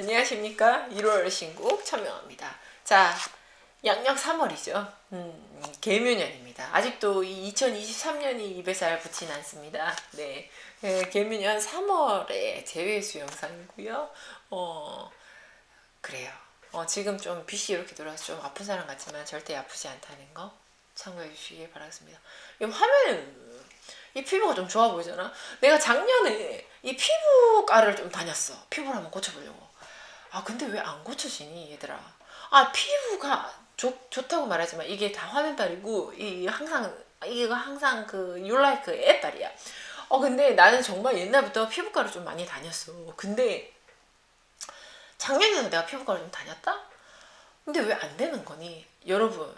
안녕하십니까? 1월 신곡 천명합니다. 자 양력 3월이죠. 음, 개묘년입니다. 아직도 이 2023년이 입에 잘 붙진 않습니다. 네. 예, 개묘년 3월에 재회수 영상이고요. 어 그래요. 어, 지금 좀 빛이 이렇게 들어와서 좀 아픈 사람 같지만 절대 아프지 않다는 거 참고해 주시기 바라겠습니다. 이 화면은 이 피부가 좀 좋아 보이잖아. 내가 작년에 이 피부과를 좀 다녔어. 피부를 한번 고쳐보려고. 아 근데 왜 안 고쳐지니 얘들아? 아 피부가 좋, 좋다고 말하지만 이게 다 화면빨이고 이 항상 이거 항상 그 율라이크 앱빨이야. 어 근데 나는 정말 옛날부터 피부과를 좀 많이 다녔어. 근데 작년에는 내가 피부과를 좀 다녔다? 근데 왜 안 되는 거니? 여러분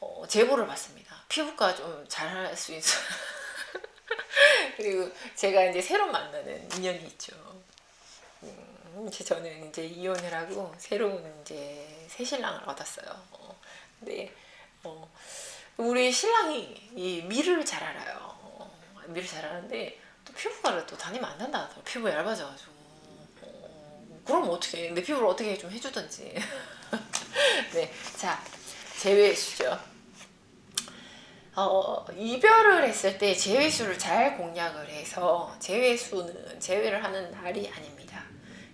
어, 제보를 받습니다. 피부과 좀 잘할 수 있어. 그리고 제가 이제 새로 만나는 인연이 있죠. 음, 이제 저는 이제 이혼을 하고 새로운 이제 새 신랑을 얻었어요. 어, 근데 어, 우리 신랑이 이 미를 잘 알아요. 어, 미를 잘 아는데 또 피부과를 또 다니면 안 된다. 피부 얇아져가지고. 어, 그럼 어떻게? 내 피부를 어떻게 좀 해주든지. 네, 자 제외 수죠. 어, 이별을 했을 때 제외수를 잘 공략을 해서 제외수는 제외를 하는 날이 아닙니다.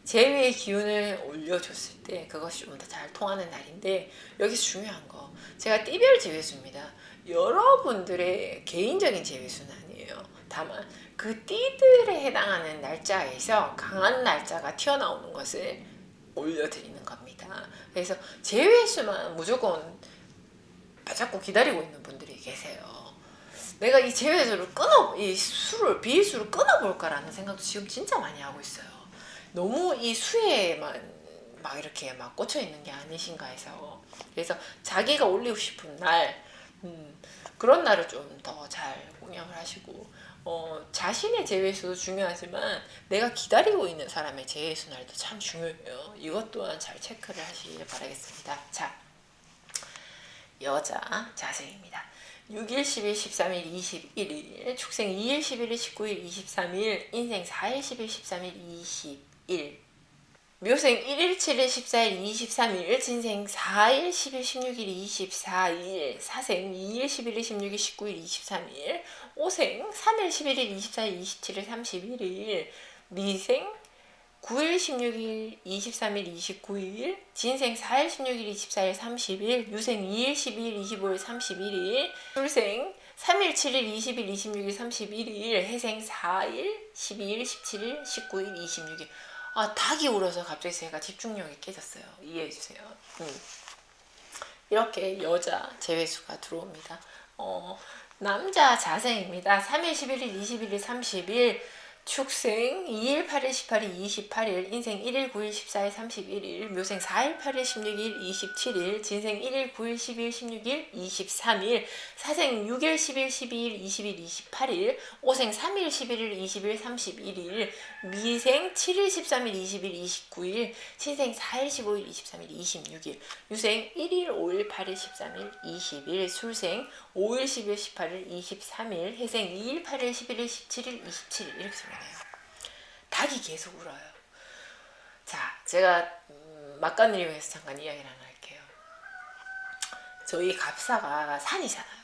제외의 기운을 올려줬을 때 그것이 좀 더 잘 통하는 날인데 여기서 중요한 거 제가 띠별 제외수입니다. 여러분들의 개인적인 제외수는 아니에요. 다만 그 띠들에 해당하는 날짜에서 강한 날짜가 튀어나오는 것을 올려드리는 겁니다. 그래서 제외수만 무조건 자꾸 기다리고 있는 분들이 계세요. 내가 이 제외수를 끊어 이 수를 비수를 끊어볼까라는 생각도 지금 진짜 많이 하고 있어요. 너무 이 수에만 막 이렇게 막 꽂혀 있는 게 아니신가 해서 그래서 자기가 올리고 싶은 날 음, 그런 날을 좀 더잘 공략을 하시고 어, 자신의 제외수도 중요하지만 내가 기다리고 있는 사람의 제외수 날도 참 중요해요. 이것 또한 잘 체크를 하시길 바라겠습니다. 자. 여자 자생입니다. 6일, 10일, 13일, 21일, 축생 2일, 11일, 19일, 23일, 인생 4일, 10일, 13일, 20일, 묘생 1일, 7일, 14일, 23일, 진생 4일, 10일, 16일, 24일, 사생 2일, 11일, 16일, 19일, 23일, 오생 3일, 11일, 24일, 27일, 31일, 미생 9일, 16일, 23일, 29일, 진생 4일, 16일, 24일, 30일, 유생 2일, 12일, 25일, 31일, 출생 3일, 7일, 20일, 26일, 31일, 해생 4일, 12일, 17일, 19일, 26일. 아, 닭이 울어서 갑자기 제가 집중력이 깨졌어요. 이해해 주세요. 음. 이렇게 여자 제외수가 들어옵니다. 어, 남자 자생입니다. 3일, 11일, 21일, 30일, 축생 2일, 8일, 18일, 28일, 인생 1일, 9일, 14일, 31일, 묘생 4일, 8일, 16일, 27일, 진생 1일, 9일, 10일, 16일, 23일, 사생 6일, 10일, 12일, 20일, 28일, 오생 3일, 11일, 20일, 31일, 미생 7일, 13일, 20일, 29일, 신생 4일, 15일, 23일, 26일, 유생 1일, 5일, 8일, 13일, 20일, 술생 5일, 10일, 18일, 23일, 해생 2일, 8일, 11일, 17일, 27일 이렇게. 닭이 계속 울어요. 자, 제가 음, 막간리뷰에서 잠깐 이야기를 하나 할게요. 저희 갑사가 산이잖아요.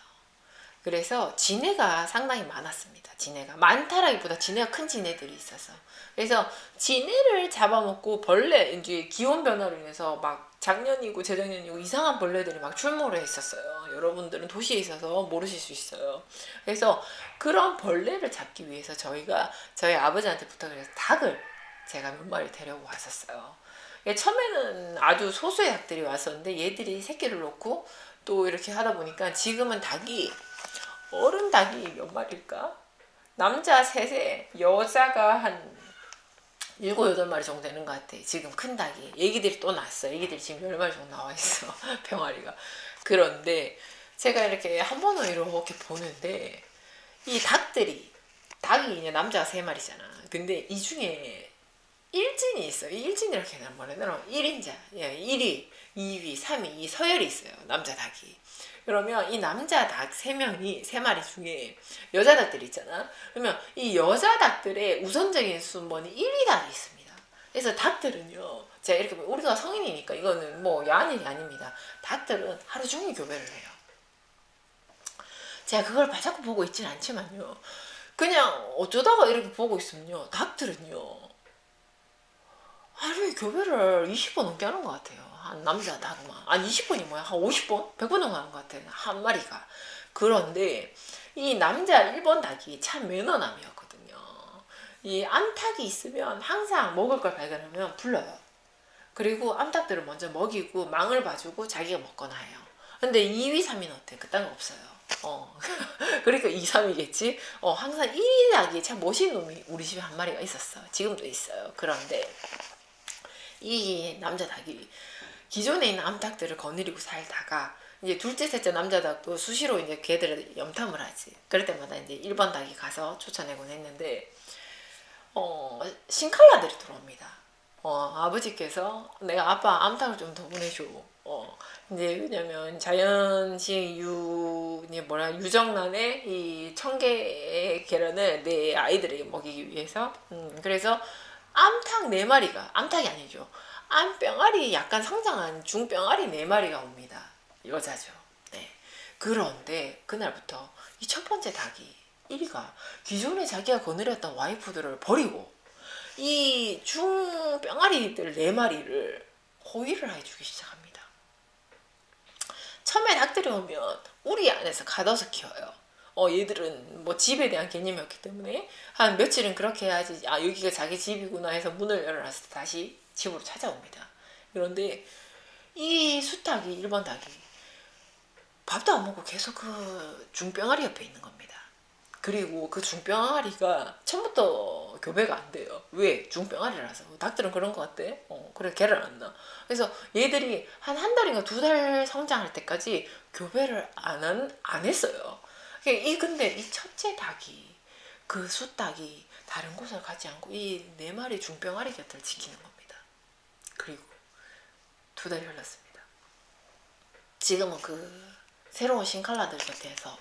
그래서 진해가 상당히 많았습니다. 진해가 많다라기보다 진해가 큰 진해들이 있어서 그래서 진해를 잡아먹고 벌레 이제 기온 변화로 인해서 막 작년이고 재작년이고 이상한 벌레들이 막 출몰을 했었어요. 여러분들은 도시에 있어서 모르실 수 있어요. 그래서 그런 벌레를 잡기 위해서 저희가 저희 아버지한테 부탁을 해서 닭을 제가 몇 마리 데려고 왔었어요. 예, 처음에는 아주 소수의 닭들이 왔었는데 얘들이 새끼를 놓고 또 이렇게 하다 보니까 지금은 닭이 어른 닭이 몇 마리일까? 남자 셋에 여자가 한 일곱 여덟 마리 정도 되는 것 같아. 지금 큰 닭이. 애기들이 또 났어. 애기들이 지금 열 마리 정도 나와 있어. 병아리가. 그런데 제가 이렇게 한 번은 이렇게 보는데 이 닭들이 닭이 이제 남자가 세 마리잖아. 근데 이 중에 일진이 있어요. 일진 이렇게 뭐라 1인자. 예, 1위, 2위, 3위, 이 서열이 있어요. 남자 닭이. 그러면 이 남자 닭 세 명이 세 마리 중에 여자 닭들이 있잖아. 그러면 이 여자 닭들의 우선적인 순번이 1위 닭이 있습니다. 그래서 닭들은요, 제가 이렇게 우리가 성인이니까 이거는 뭐 야한 일이 아닙니다. 닭들은 하루 종일 교배를 해요. 제가 그걸 자꾸 보고 있진 않지만요. 그냥 어쩌다가 이렇게 보고 있으면요. 닭들은요. 하루에 교배를 20번 넘게 하는 것 같아요. 한 남자 닭만. 아니 20번이 뭐야? 한 50번? 100번 넘게 하는 것 같아요. 한 마리가. 그런데 이 남자 1번 닭이 참 매너남이었거든요. 이 암탉이 있으면 항상 먹을 걸 발견하면 불러요. 그리고 암탉들을 먼저 먹이고 망을 봐주고 자기가 먹거나 해요. 근데 2위, 3위는 어때? 그딴 거 없어요. 어. 그러니까 2, 3위겠지? 어, 항상 1위 닭이 참 멋있는 놈이 우리 집에 한 마리가 있었어. 지금도 있어요. 그런데 이 남자 닭이 기존에 있는 암탉들을 거느리고 살다가 이제 둘째, 셋째 남자 닭도 수시로 이제 걔들을 염탐을 하지. 그럴 때마다 이제 1번 닭이 가서 쫓아내곤 했는데, 어, 신칼라들이 들어옵니다. 어, 아버지께서 내가 아빠 암탉을 좀 더 보내줘. 어, 이제 왜냐면 자연식 유, 뭐라, 유정란의 이 청개 계란을 내 아이들에게 먹이기 위해서, 음, 그래서 암탉 네 마리가, 암탉이 아니죠. 암병아리 약간 성장한 중병아리 네 마리가 옵니다. 여자죠. 네. 그런데 그날부터 이 첫 번째 닭이 1위가 기존에 자기가 거느렸던 와이프들을 버리고 이 중병아리들 네 마리를 호위를 해주기 시작합니다. 처음에 닭들이 오면 우리 안에서 가둬서 키워요. 어, 얘들은 뭐 집에 대한 개념이 없기 때문에 한 며칠은 그렇게 해야지, 아, 여기가 자기 집이구나 해서 문을 열어놨을 때 다시 집으로 찾아옵니다. 그런데 이 수탉이, 1번 닭이 밥도 안 먹고 계속 그 중병아리 옆에 있는 겁니다. 그리고 그 중병아리가 처음부터 교배가 안 돼요. 왜? 중병아리라서. 닭들은 그런 것 같대. 어, 그래, 개를 안 낳아. 그래서 얘들이 한 한 달인가 두 달 성장할 때까지 교배를 안, 한, 안 했어요. 이, 근데 이 첫째 닭이, 그 수탉이 다른 곳을 가지 않고 이 네 마리 중병아리 곁을 지키는 겁니다. 그리고 두 달이 흘렀습니다. 지금은 그 새로운 신칼라들 곁에서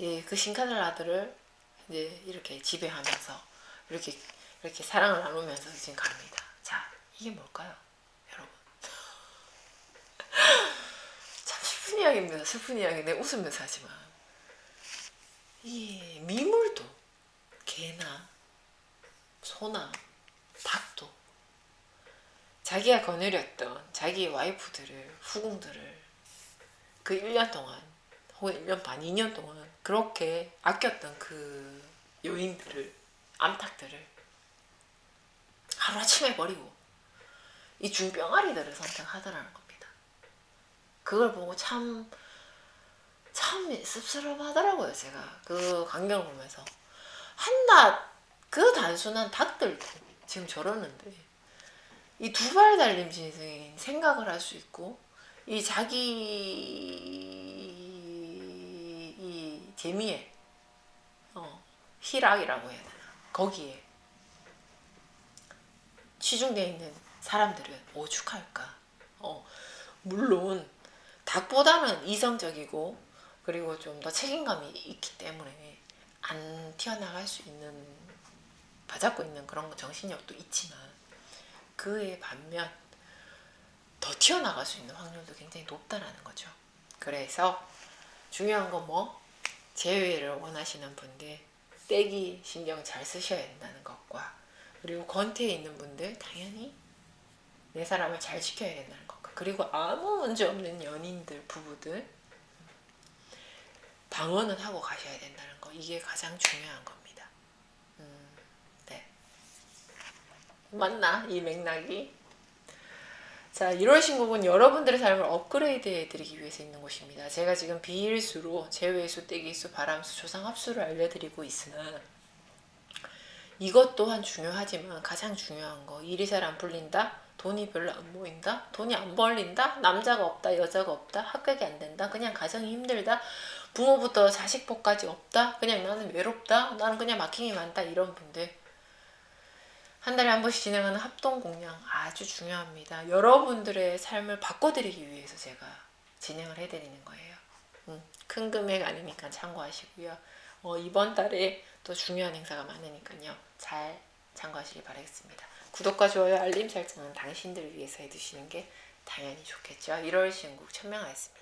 예, 그 신칼라들을 이제 이렇게 지배하면서 이렇게 이렇게 사랑을 나누면서 지금 갑니다. 자, 이게 뭘까요, 여러분? 참 슬픈 이야기입니다. 슬픈 이야기. 내 웃으면서 하지만 이 미물도 개나 소나 닭도 자기가 거느렸던 자기의 와이프들을 후궁들을 그 1년 동안 혹은 1년 반, 2년 동안 그렇게 아꼈던 그 여인들을 암탉들을 하루아침에 버리고 이 중병아리들을 선택하더라는 겁니다. 그걸 보고 참, 참 씁쓸하더라고요, 제가. 그 광경을 보면서. 한낱 그 단순한 닭들도 지금 저러는데 이 두 발 달린 인생인 생각을 할 수 있고 이 자기 이 재미에 어, 희락이라고 해야 되나 거기에 치중되어 있는 사람들은 오죽할까 어, 물론 닭보다는 이성적이고 그리고 좀 더 책임감이 있기 때문에 안 튀어나갈 수 있는 바잡고 있는 그런 정신력도 있지만 그에 반면 더 튀어나갈 수 있는 확률도 굉장히 높다라는 거죠. 그래서 중요한 건 뭐 제외를 원하시는 분들 떼기 신경 잘 쓰셔야 된다는 것과 그리고 권태에 있는 분들 당연히 내 사람을 잘 지켜야 된다는 것과 그리고 아무 문제 없는 연인들 부부들 방어는 하고 가셔야 된다는 거 이게 가장 중요한 겁니다. 음, 네 맞나 이 맥락이? 자, 1월 신곡은 여러분들의 삶을 업그레이드 해드리기 위해서 있는 곳입니다. 제가 지금 비일수로 제외수, 떼기수, 바람수, 조상합수를 알려드리고 있으나 이것 또한 중요하지만 가장 중요한 거 일이 잘 안 풀린다? 돈이 별로 안 모인다? 돈이 안 벌린다? 남자가 없다? 여자가 없다? 합격이 안 된다? 그냥 가정이 힘들다? 부모부터 자식복까지 없다? 그냥 나는 외롭다? 나는 그냥 막힘이 많다? 이런 분들 한 달에 한 번씩 진행하는 합동 공양 아주 중요합니다. 여러분들의 삶을 바꿔드리기 위해서 제가 진행을 해드리는 거예요. 음, 큰 금액 아니니까 참고하시고요. 어, 이번 달에 또 중요한 행사가 많으니까요. 잘 참고하시길 바라겠습니다. 구독과 좋아요, 알림 설정은 당신들을 위해서 해두시는 게 당연히 좋겠죠. 1월 시흥국 천명하였습니다.